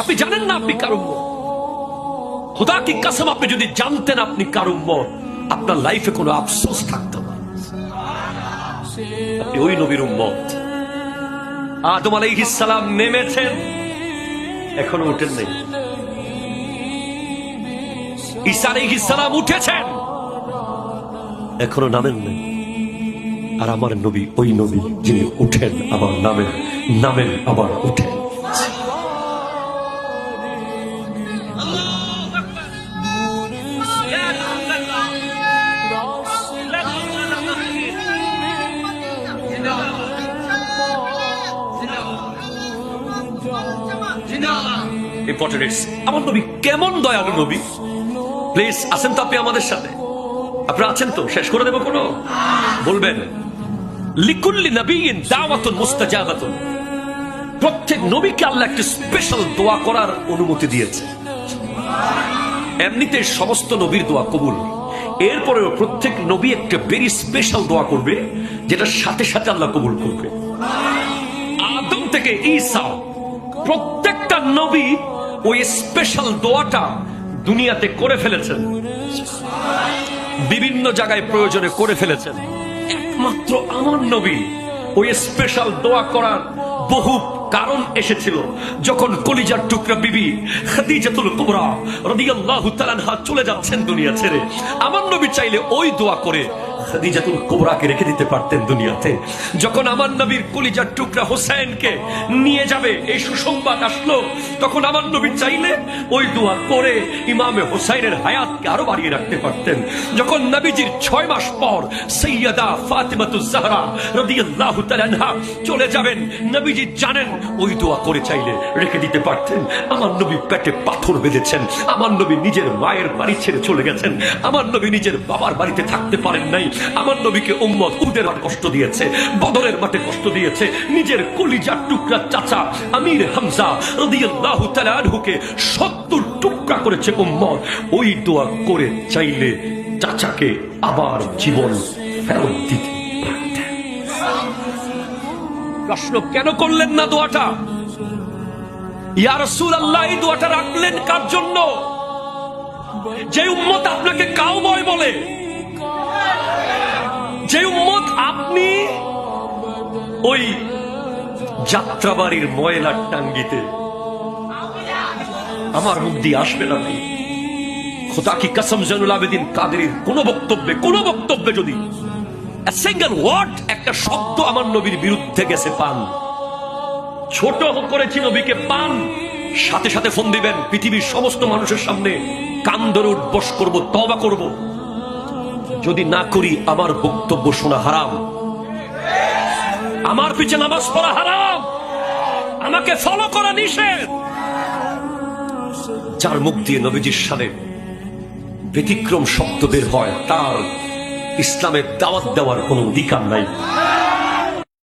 আপনি জানেন না আপনি কার খোদা কি কাসম, আপনি যদি জানতেন আপনি কার আপনার লাইফে কোনো আফসোস থাকতো না। আপনি ওই নবীর উম্মত। আদম আলাইহিস সালাম নেমেছেন, এখনও উঠেন নাই। ঈসা আলাইহিস সালাম উঠেছেন, এখনও নামেন নাই। আর আমার নবী, ওই নবী যিনি উঠেন, আমার নামে নামেন আবার উঠেন। আমার নবী কেমন দয়ালু নবী? প্লিজ তো আপনি আমাদের সাথে। আছেন তো? শেষ করে কোনো? বলবেন, লিকুল্লি নবীন দাওয়াতুন মুস্তাজাবাতুন। প্রত্যেক নবীকে আল্লাহ একটি স্পেশাল দোয়া করার অনুমতি দিয়েছে। এমনিতে সমস্ত নবীর দোয়া কবুল। এরপরেও প্রত্যেক নবী একটা ভেরি স্পেশাল দোয়া করবে যেটা সাথে সাথে আল্লাহ কবুল করবে। আদম থেকে ঈসা প্রত্যেকটা নবী ওই স্পেশাল দোয়াটা দুনিয়াতে করে ফেলেছেন। বিভিন্ন জায়গায় প্রয়োজনে করে ফেলেছেন। একমাত্র আমার নবী ওই স্পেশাল দোয়া করার বহু কারণ এসেছিল। যখন কলিজার টুকরা বিবি খাদিজাতুল কুবরা রাদিয়াল্লাহু তাআলা চলে যাচ্ছেন দুনিয়া ছেড়ে, আমার নবী চাইলে ওই দোয়া করে খাদিজাতুল রেখে দিতে পারতেন দুনিয়াতে, যখন আমার নবীর কলিজার টুকরা হোসেনকে নিয়ে যাবে, এই সুসংবাদ আসলো, তখন আমার চাইলে ওই দোয়া করে ইমামে হোসাইনের হায়াতকে আরও বাড়িয়ে রাখতে পারতেন। যখন নবীজির ছয় মাস পর তাআলা চলে যাবেন, নবীজি জানেন ওই দোয়া করে চাইলে রেখে দিতে পারতেন। আমার নবী পেটে পাথর বেঁধেছেন, আমার নবী নিজের মায়ের বাড়ি ছেড়ে চলে গেছেন, আমার নবী নিজের বাবার বাড়িতে থাকতে পারেন নাই আমার নবীকে উম্মত উদের কষ্ট দিয়েছে, বদরের মাঠে কষ্ট দিয়েছে, নিজের কলিজার টুকরা চাচা আমির হামজা রাদিয়াল্লাহু 70 টুকরা করেছে উম্মত। ওই দোয়া করে চাইলে চাচাকে আবার জীবন ফেরত দিতে প্রশ্ন কেন করলেন না দোয়াটা? ইয়া এই দোয়াটা রাখলেন কার জন্য? যে উম্মত আপনাকে কাউবয় বলে যে উম্মত আপনি ওই যাত্রাবাড়ির ময়লার টাঙ্গিতে আমার মুখ দিয়ে আসবে না খোদা কি আবেদিন বক্তব্যে বক্তব্যে যদি ওয়ার্ড একটা শব্দ আমার নবীর বিরুদ্ধে গেছে, পান। ছোট করেছি নবীকে পান। সাথে সাথে ফোন দিবেন, পৃথিবীর সমস্ত মানুষের সামনে কান ধরে উঠবস করব তবা করব। যদি না করি আমার বক্তব্য শোনা হারাম। আমার পিছনে নামাজ পড়া হারাম। আমাকে ফলো করা নিষেধ। যার মুখ দিয়ে নবীজির সাথে ব্যতিক্রম শব্দ বের হয়, তার ইসলামের দাওয়াত দেওয়ার কোনো অধিকার নাই।